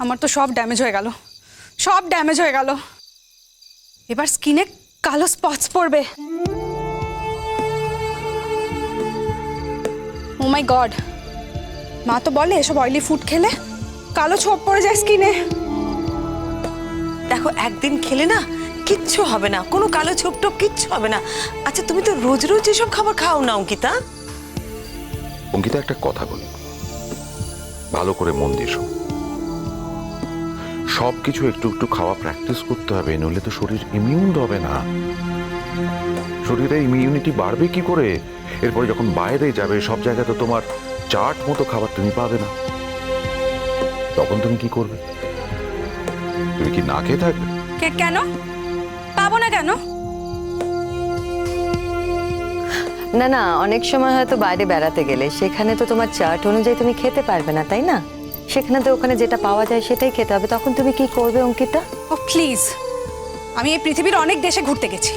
আমার তো সব ড্যামেজ হয়ে গেল। সব ড্যামেজ হয়ে গেল। এবার স্কিনে কালো স্পটস পড়বে। ও মাই গড মা তো বলে এসব অয়েলি ফুড খেলে কালো ছোপ পড়ে যায় স্কিনে দেখো একদিন খেলে না কিচ্ছু হবে না কোনো কালো ছোপট কিচ্ছু হবে না। আচ্ছা তুমি তো রোজ রোজ এসব খাবার খাও না অঙ্কিতা? অঙ্কিতা একটা কথা বলি। ভালো করে মন দিয়ে শোন। সব কিছু একটু একটু খাওয়া প্র্যাকটিস করতে হবে নইলে তো শরীর ইমিউন হবে না। শরীরে ইমিউনিটি বাড়বে কি করে? এরপরে যখন বাইরে যাবে সব জায়গায় তো তোমার চাট মতো খাবার তুমি পাবে না। তখন তুমি কি করবে? তুমি কি না খেয়ে থাকবে? কেন? পাবো না কেন? না না অনেক সময় হয়তো বাইরে বেড়াতে গেলে সেখানে তো তোমার চার্ট অনুযায়ী তুমি খেতে পারবে না তাই না? সেখানে তো ওখানে যেটা পাওয়া যায় সেটাই খেতে হবে। তখন তুমি কি করবে, অঙ্কিতা? ও, প্লিজ। আমি এই পৃথিবীর অনেক দেশে ঘুরতে গেছি।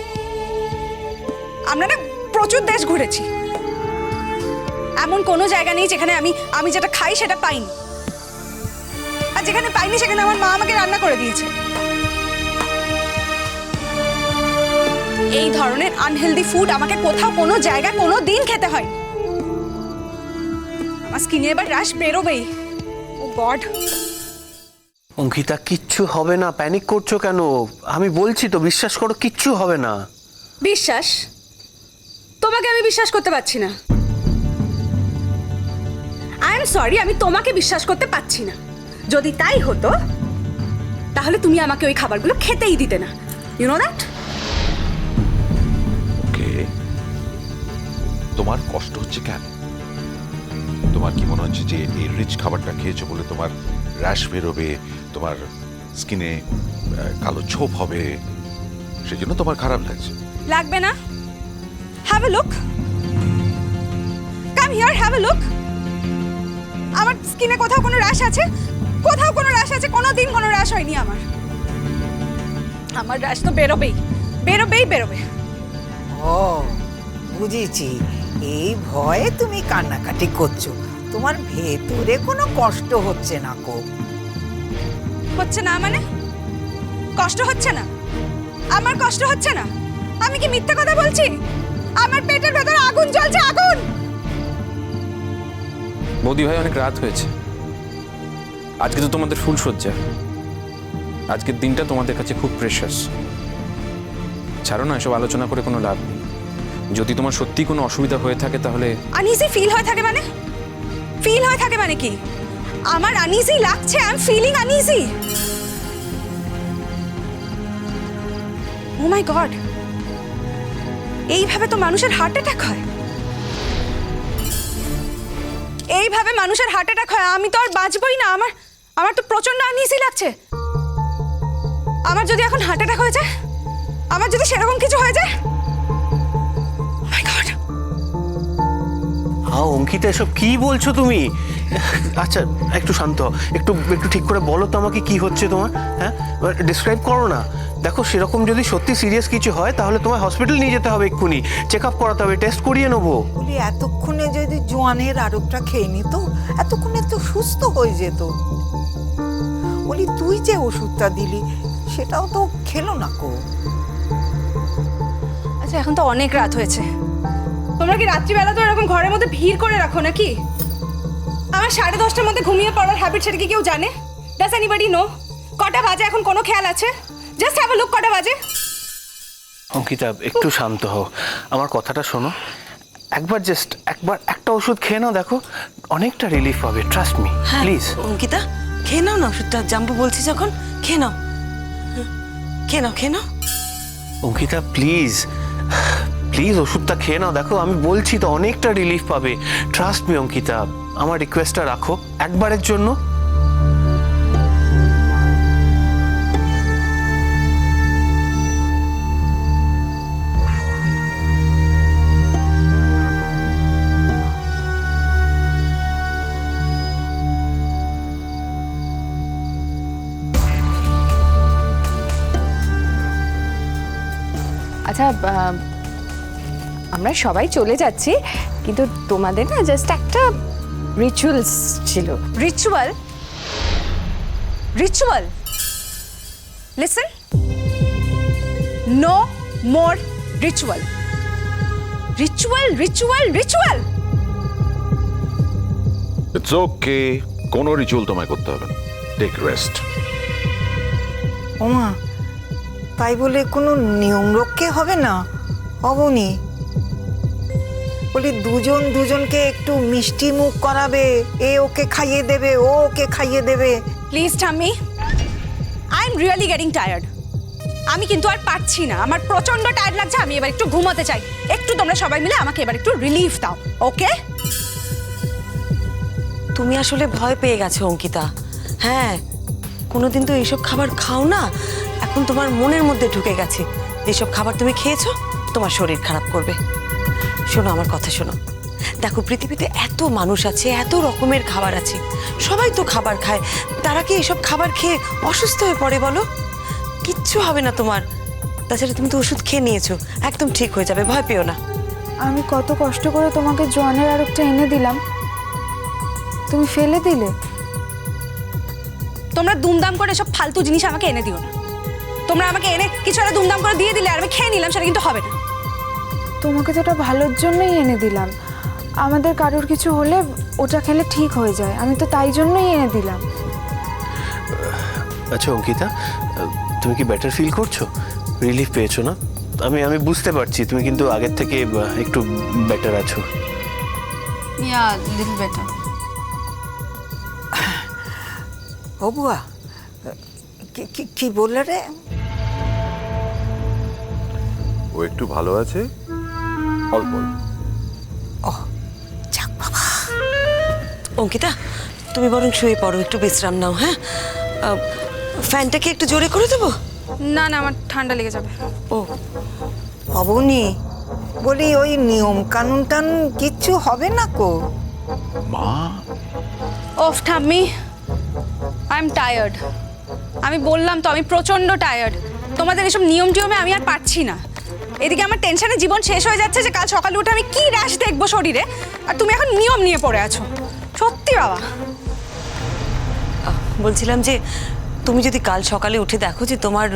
আমরা না প্রচুর দেশ ঘুরেছি। এমন কোনো জায়গা নেই যেখানে আমি আমি যেটা খাই সেটা পাইনি। আর যেখানে পাইনি সেখানে আমার মা আমাকে রান্না করে দিয়েছে। এই ধরনের আনহেলদি ফুড আমাকে কোথাও কোনো জায়গায় কোনো দিন খেতে হয় আমার স্কিনে এবার রাশ বেরোবেই। ও গড অঙ্কিতা কিচ্ছু হবে না। প্যানিক করছ কেন? আমি বলছি তো বিশ্বাস করো কিচ্ছু হবে না। বিশ্বাস? তোমাকে আমি বিশ্বাস করতে পারছি না। আই এম সরি আমি তোমাকে বিশ্বাস করতে পারছি না। যদি তাই হতো তাহলে তুমি আমাকে ওই খাবারগুলো খেতেই দিতে না। ইউ নো দ্যাট ওকে তোমার কষ্ট হচ্ছে কেন? তোমার কি মনে হচ্ছে যে এই রিচ খাবারটা খেয়েছো বলে তোমার র্যাশ বেরোবে তোমার স্কিনে কালো ছোপ হবে? সেজন্য তোমার খারাপ লাগছে। লাগবে না? Have a look come here have a look আমার স্কিনে কোথাও কোনো র্যাশ আছে? কোথাও কোনো র্যাশ আছে? কোনো দিন কোনো র্যাশ হয়নি আমার। আমার র্যাশ তো বেরোবেই। বেরোবেই বেরোবে। ও বুঝেছি। এই ভয়ে তুমি কান্নাকাটি করছ। তোমার ভেতরে কোনো কষ্ট হচ্ছে না কো হচ্ছে না মানে? কষ্ট হচ্ছে না? আমার কষ্ট হচ্ছে না? আমি কি মিথ্যা কথা বলছি? আমার পেটের ভেতরে আগুন জ্বলছে আগুন! বৌদি ভাই অনেক রাত হয়েছে। আজকে তো তোমাদের ফুল সজ্জা। আজকের দিনটা তোমাদের কাছে খুব প্রেশাস ছাড়ো না এসব আলোচনা করে কোনো লাভ নেই। যদি তোমার সত্যি কোনো অসুবিধা হয়ে থাকে তাহলে আনইজি ফিল হয়ে থাকে মানে? ফিল হয়ে থাকে মানে কি? আমার আনইজি লাগছে I am feeling uneasy oh my god এইভাবে তো মানুষের হার্ট অ্যাটাক হয়। এইভাবে মানুষের হার্ট অ্যাটাক হয়। আমি তো আর বাঁচবই না। আমার আমার তো প্রচণ্ড আনইজি লাগছে। আমার যদি এখন হার্ট অ্যাটাক হয়ে যায়, আমার যদি সেরকম কিছু হয়ে যায় আ অঙ্কিতা এসব কি বলছো তুমি? আচ্ছা একটু শান্ত হও। একটু একটু ঠিক করে বলো তো আমাকে কি হচ্ছে তোমার হ্যাঁ? ডিসক্রাইব করো না। দেখো সেরকম যদি সত্যি সিরিয়াস কিছু হয় তাহলে তোমার হসপিটাল নিয়ে যেতে হবে এক্ষুনি। চেক আপ করাতে হবে টেস্ট করিয়ে নেব। বলি এতক্ষণে যদি জোয়ানের আরবটা খেয়ে নিত এতক্ষণে তো সুস্থ হয়ে যেত। বলি তুই যে ওষুধটা দিলি সেটাও তো খেলো না কো। আচ্ছা এখন তো অনেক রাত হয়েছে। তোমরা কি রাত্রিবেলা তো এরকম ঘরের মধ্যে ভিড় করে রাখো নাকি? আমার সাড়ে দশটার মধ্যে ঘুমিয়ে পড়ার হ্যাবিট সেটা কি কেউ জানে? ডাস এনিবডি নো কটা বাজে এখন কোনো খেয়াল আছে? জাস্ট হ্যাভ লুক কটা বাজে? অঙ্কিতা একটু শান্ত হও। আমার কথাটা শোনো। একবার জাস্ট একবার একটা ওষুধ খেয়ে নাও দেখো। অনেকটা রিলিফ পাবে ট্রাস্ট মি হ্যাঁ প্লিজ অঙ্কিতা খেয়ে নাও না ওষুধটা জাম্বু বলছি যখন খেয়ে নাও। খেয়ে নাও খেয়ে নাও। অঙ্কিতা প্লিজ প্লিজ ওষুধটা খেয়ে নাও। দেখো, আমি বলছি তো অনেকটা রিলিফ পাবে। Trust me Ankita. আমার রিকোয়েস্টটা রাখো। একবারের জন্য। আচ্ছা আমরা সবাই চলে যাচ্ছি কিন্তু তোমাদের না জাস্ট একটা রিচুয়ালস ছিল। Ritual ritual listen no more ritual ritual ritual ritual it's okay কোনো রিচুয়াল তোমায় করতে হবে টেক রেস্ট ওমা তাই বলে কোনো নিয়ম রক্ষে হবে না? অবনি বলি দুজন দুজনকে একটু মিষ্টি মুখ করাবে এ ওকে খাইয়ে দেবে ও ওকে খাইয়ে দেবে। প্লিজ ঠাম্মি I am really getting tired আমি কিন্তু আর পারছি না। আমার প্রচণ্ড টায়ার্ড লাগছে আমি এবার একটু ঘুমাতে চাই। একটু তোমরা সবাই মিলে আমাকে এবার একটু রিলিফ দাও ওকে তুমি আসলে ভয় পেয়ে গেছো অঙ্কিতা। হ্যাঁ কোনোদিন তো এইসব খাবার খাও না। এখন তোমার মনের মধ্যে ঢুকে গেছে। যেসব খাবার তুমি খেয়েছো তোমার শরীর খারাপ করবে। শোনো আমার কথা শোনো। দেখো পৃথিবীতে এত মানুষ আছে এত রকমের খাবার আছে। সবাই তো খাবার খায়। তারা কি এসব খাবার খেয়ে অসুস্থ হয়ে পড়ে বলো? কিচ্ছু হবে না তোমার। তাছাড়া তুমি তো ওষুধ খেয়ে নিয়েছো। একদম ঠিক হয়ে যাবে ভয় পেও না। আমি কত কষ্ট করে তোমাকে জোয়ানের আরবটা এনে দিলাম। তুমি ফেলে দিলে। তোমরা দুমদাম করে সব ফালতু জিনিস আমাকে এনে দিও না। তোমরা আমাকে এনে কিছু একটা দুমদাম করে দিয়ে দিলে আর আমি খেয়ে নিলাম সেটা কিন্তু হবে না। তোমাকে তো ওটা ভালোর জন্যই এনে দিলাম। আমাদের কারোর কিছু হলে ওটা খেলে ঠিক হয়ে যায়। আমি তো তাই জন্যই এনে দিলাম। আচ্ছা অঙ্কিতা তুমি কি বেটার ফিল করছ? রিলিফ পেয়েছ না? আমি আমি বুঝতে পারছি তুমি কিন্তু আগের থেকে একটু বেটার আছো। ইয়া লিটল বেটার ও বুয়া কি বললে রে? ও একটু ভালো আছে? অল্প যাক বাবা। অঙ্কিতা তুমি বরং শুয়ে পড়ো একটু বিশ্রাম নাও হ্যাঁ? আহ, ফ্যানটাকে একটু জোরে করে দেবো? না না আমার ঠান্ডা লেগে যাবে। ও অবনি বলি ওই নিয়ম কানুন টান কিচ্ছু হবে না কো? মা? ওফ ঠাম্মি আই এম টায়ার্ড আমি বললাম তো আমি প্রচণ্ড টায়ার্ড তোমাদের এসব নিয়ম টিয়মে আমি আর পারছি না। এদিকে আমার টেনশনে জীবন শেষ হয়ে যাচ্ছে যে কাল সকালে উঠে আমি কি র্যাশ দেখব শরীরে? আর তুমি এখন নিয়ম নিয়ে পড়ে আছো। সত্যি বাবা। বলছিলাম যে তুমি যদি কাল সকালে উঠে দেখো যে তোমার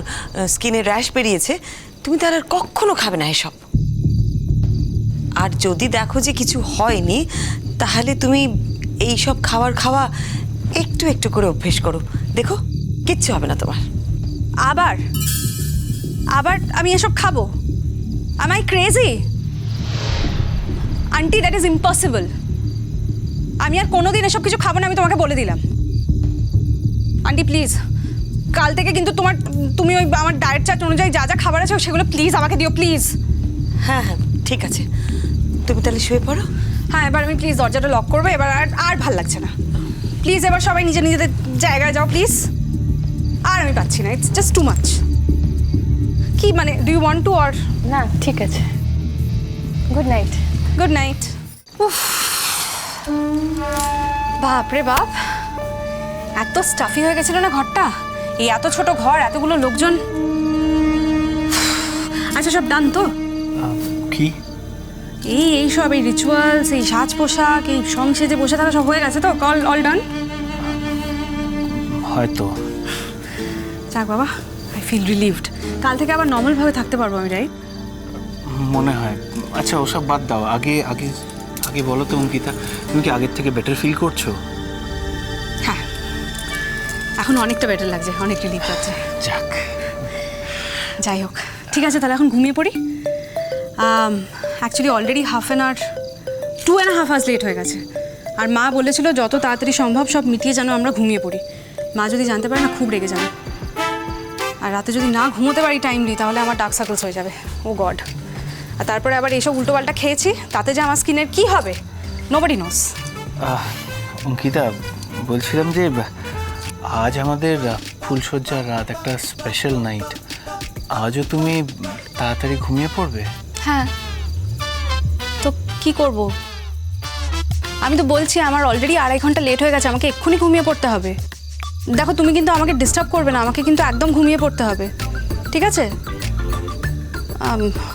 স্কিনে র্যাশ বেরিয়েছে তুমি তার আর কখনো খাবে না এসব। আর যদি দেখো যে কিছু হয়নি তাহলে তুমি এই সব খাবার খাওয়া একটু একটু করে অভ্যেস করো। দেখো কিচ্ছু হবে না তোমার। আবার আবার আমি এসব খাব? Am I crazy aunty that is impossible আমি আর কোনোদিন এসব কিছু খাব না আমি তোমাকে বলে দিলাম। আন্টি প্লিজ কাল থেকে কিন্তু তোমার তুমি ওই আমার ডায়েট চার্ট অনুযায়ী যা যা খাবার আছে সেগুলো প্লিজ আমাকে দিও প্লিজ হ্যাঁ হ্যাঁ ঠিক আছে। তুমি তাহলে শুয়ে পড়ো। হ্যাঁ এবার আমি প্লিজ দরজাটা লক করব এবার আর আর ভালো লাগছে না। প্লিজ এবার সবাই নিজের নিজেদের জায়গায় যাও প্লিজ আর আমি পাচ্ছি না ইটস জাস্ট টু মাচ কি মানে do you want to or না ঠিক আছে। গুড নাইট গুড নাইট উফ। বাপ রে বাপ। এত স্টাফি হয়ে গেছিল না ঘরটা? এই এত ছোট ঘর এতগুলো লোকজন। আচ্ছা সব ডান তো? কি? এই এই সব এই রিচুয়ালস এই সাজ পোশাক এই সংসেজে বসে থাকা সব হয়ে গেছে তো? কল অল ডান হয়তো। যাক বাবা। ফিল রিলিভড কাল থেকে আবার নর্মালভাবে থাকতে পারব আমি রাইট মনে হয়। আচ্ছা ওসব বাদ দাও। আগে আগে আগে বলো তো অঙ্কিতা। তুমি কি আগের থেকে বেটার ফিল করছ? হ্যাঁ। এখন অনেকটা বেটার লাগছে অনেক রিলিফ লাগছে। যাক। যাই হোক ঠিক আছে তাহলে এখন ঘুমিয়ে পড়ি। Actually already half an hour two and half hours late হয়ে গেছে। আর মা বলেছিল যত তাড়াতাড়ি সম্ভব সব মিটিয়ে যেন আমরা ঘুমিয়ে পড়ি। মা যদি জানতে পারে না খুব রেগে যাবে। রাতে যদি না ঘুমোতে পারি টাইমলি তাহলে আমার ডার্ক সার্কেলস হয়ে যাবে। ও গড আর তারপরে আবার এইসব উল্টোপাল্টা খেয়েছি তাতে যে আমার স্কিনের কী হবে? নোবডি নোস অঙ্কিতা বলছিলাম যে আজ আমাদের ফুলসজ্জার রাত একটা স্পেশাল নাইট আজও তুমি তাড়াতাড়ি ঘুমিয়ে পড়বে? হ্যাঁ। তো কি করব? আমি তো বলছি আমার অলরেডি আড়াই ঘণ্টা লেট হয়ে গেছে আমাকে এক্ষুনি ঘুমিয়ে পড়তে হবে। দেখো তুমি কিন্তু আমাকে ডিস্টার্ব করবে না আমাকে কিন্তু একদম ঘুমিয়ে পড়তে হবে ঠিক আছে?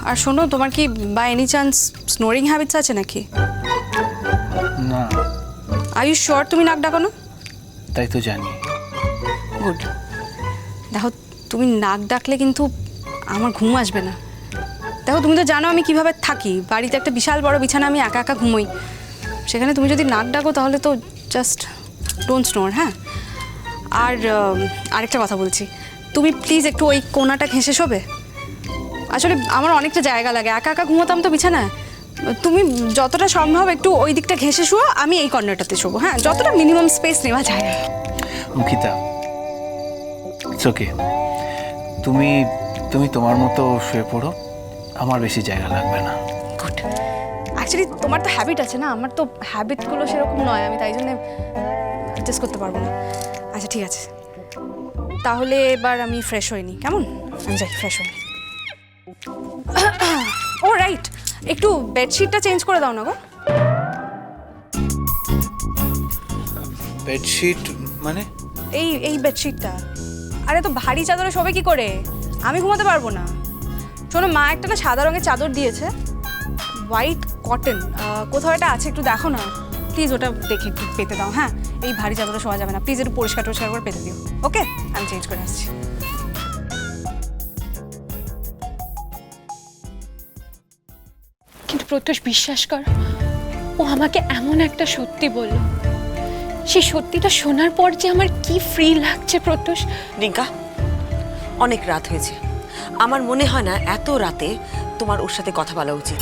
আর শোনো তোমার কি by any chance snoring habits আছে নাকি? না। আর ইউ শিওর তুমি নাক ডাকানো? তাই তো জানি। গুড দেখো তুমি নাক ডাকলে কিন্তু আমার ঘুম আসবে না। দেখো তুমি তো জানো আমি কীভাবে থাকি। বাড়িতে একটা বিশাল বড় বিছানা আমি একা একা ঘুমোই। সেখানে তুমি যদি নাক ডাকো তাহলে তো জাস্ট ডোন্ট স্নোর হ্যাঁ? আর আরেকটা কথা বলছি। তুমি প্লিজ একটু ওই কোনাটা ঘেঁষে শোবে। আসলে আমার অনেকটা জায়গা লাগে একা একা ঘুমোতাম তো বিছানায়। তুমি যতটা সম্ভব একটু ওই দিকটা ঘেঁষে শুও আমি এই কর্নারটাতে শোবো হ্যাঁ? যতটা মিনিমাম স্পেস নেওয়া যায়। অঙ্কিতা ইটস ওকে তুমি তুমি তোমার মতো শুয়ে পড়ো আমার বেশি জায়গা লাগবে না। গুড অ্যাকচুয়ালি তোমার তো হ্যাবিট আছে না? আমার তো হ্যাবিটগুলো সেরকম নয় আমি তাই জন্য অ্যাডজাস্ট করতে পারব না। আচ্ছা ঠিক আছে। তাহলে এবার আমি ফ্রেশ হইনি। কেমন? আমি যাই ফ্রেশ হইনি ও রাইট একটু বেডশিটটা চেঞ্জ করে দাও না গো। বেডশিট মানে? এই এই বেডশিটটা আরে তো ভারী চাদরে শোবে কি করে? আমি ঘুমাতে পারব না। শোনো মা একটা না সাদা রঙের চাদর দিয়েছে। হোয়াইট কটন কোথাও এটা আছে একটু দেখো না। প্লিজ ওটা দেখে একটু পেতে দাও হ্যাঁ? এই ভারী চাদরে শোয়া যাবে না। প্লিজ একটু পরিষ্কার টরিষ্কার করে পেতে দিও। ওকে আমি চেঞ্জ করে আসছি। কিন্তু প্রত্যুষ বিশ্বাস কর ও আমাকে এমন একটা সত্যি বলল। সেই সত্যিটা শোনার পর যে আমার কি ফ্রি লাগছে প্রত্যুষ। রিঙ্কা অনেক রাত হয়েছে। আমার মনে হয় না এত রাতে তোমার ওর সাথে কথা বলা উচিত।